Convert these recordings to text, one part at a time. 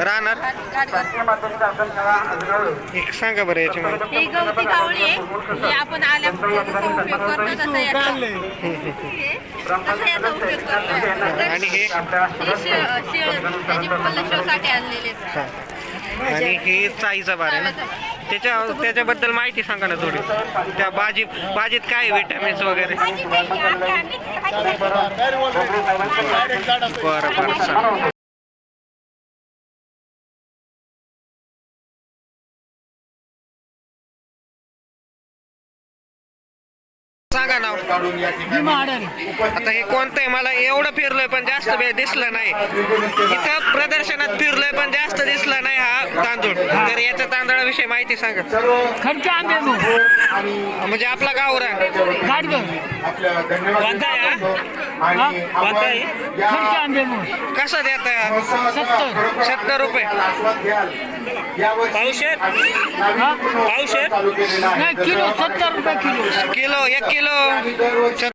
राहणार? एक सांगा बरं याची माहिती ही गवती कावळी आहे. ही आपण आल्यापासून याचा उपयोग करतो तसा याचा तसा याचा उपयोग करतो आणि हे? शिळ त्याची आणलेले. आणि हे चाईचा बार आहे ना? त्याच्या त्याच्याबद्दल माहिती सांगा ना थोडी. त्या भाजी भाजीत काय विटॅमिन्स वगैरे? बरं बरं सांग सांगा नाव आता हे कोणतं आहे मला एवढं फिरलोय पण जास्त वेळ दिसलं नाही. इथं प्रदर्शनात फिरलोय पण जास्त दिसला नाही हा तांदूळ. तर याच्या तांदळाविषयी माहिती सांगा. म्हणजे आपला हा? मग. कसा देता सत्तर. सत्तर रुपये. पावशेर हा? पावशेर नाही किलो सत्तर रुपये किलो. किलो एक किलो सत-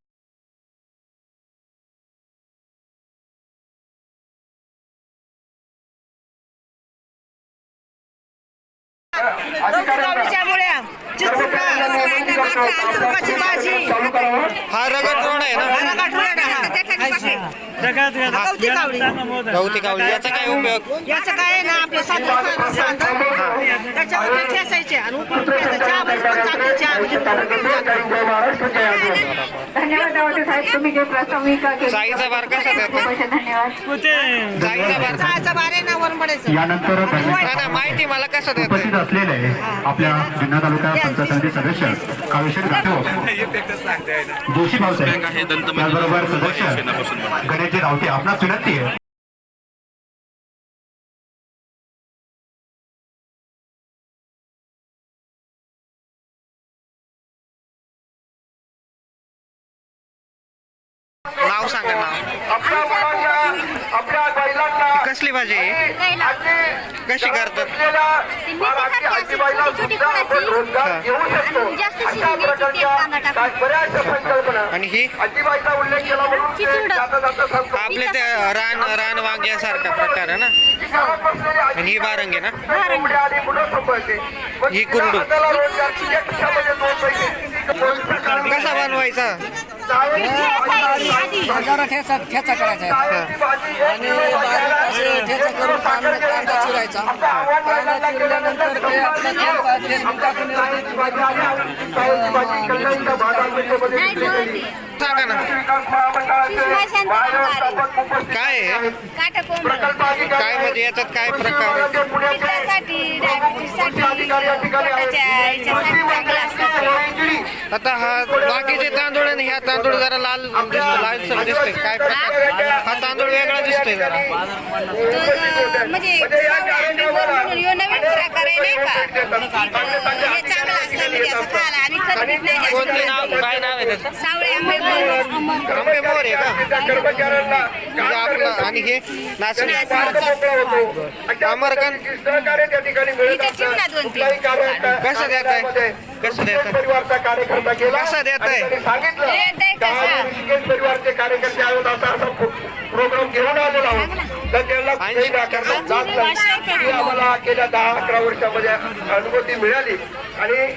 हा रगड रोड आहे ना? गवती कावळी याचा काय उपयोग? याचं काय आहे ना आपलं त्याच्यावर ठेसायचे आणि उकळून प्यायचं चहा पण चांगली चहा म्हणजे धन्यवाद दावते साहेब तुम्ही जे प्राथमिक साईचा बार कसा देतो धन्यवाद साईचा बार चहाचा बारे ना वरून पडायचं यानंतर नाही नाही, माहिती मला कसं देतो उपस्थित असलेले आपल्या जुन्नर तालुका पंचायत समिती सदस्य काळेश्वर जाधव जोशी भाऊसाहेब त्याचबरोबर सदस्य गणेशजी रावते आपणास विनंती आहे नाव सांगा नाव. कसली भाजी? आहे? कशी करतात? आणि ही. आपले ते रान रान वांग्यासारखा प्रकार आहे ना? आणि ही बारंगी ना? ही कुरडू. कसा बनवायचा? जरा ठेचा ठेचा करायचा आणि बारीक असे ठेचा करून कांदा कांदा चिरायचा. कांदा चिरल्यानंतर ते आपलं तेल पा- तेल टाकून सांगा ना. काय आहे? काय म्हणजे याच्यात काय प्रकार? आता हा बाकीचे तांदूळ आणि ह्या तांदूळ जरा लाल दिसतो लालसर दिसतोय. काय प्रकार? हा तांदूळ वेगळा दिसतोय जरा. म्हणजे खायला आणि खरबीत नाही कोणते जास्त नाव? काय नाव आहे त्याचं? सावळे आंबे म्हणून आंबे मोर आहे का? म्हणजे आपलं आणि हे नाचणी अमरकन इथे ठेवू ना दोन तीन. कसं देत आहे? कसं देत आहे? कसं देत आहे? रेट आहे कसा. परिवारचे कार्यकर्ते आहोत. असा असा प्रोग्राम घेऊन आलेलो आहोत. तर त्यांना कुठेही नाकारलं जात नाही. ही आम्हाला गेल्या दहा अकरा वर्षामध्ये अनुभूती मिळाली. आणि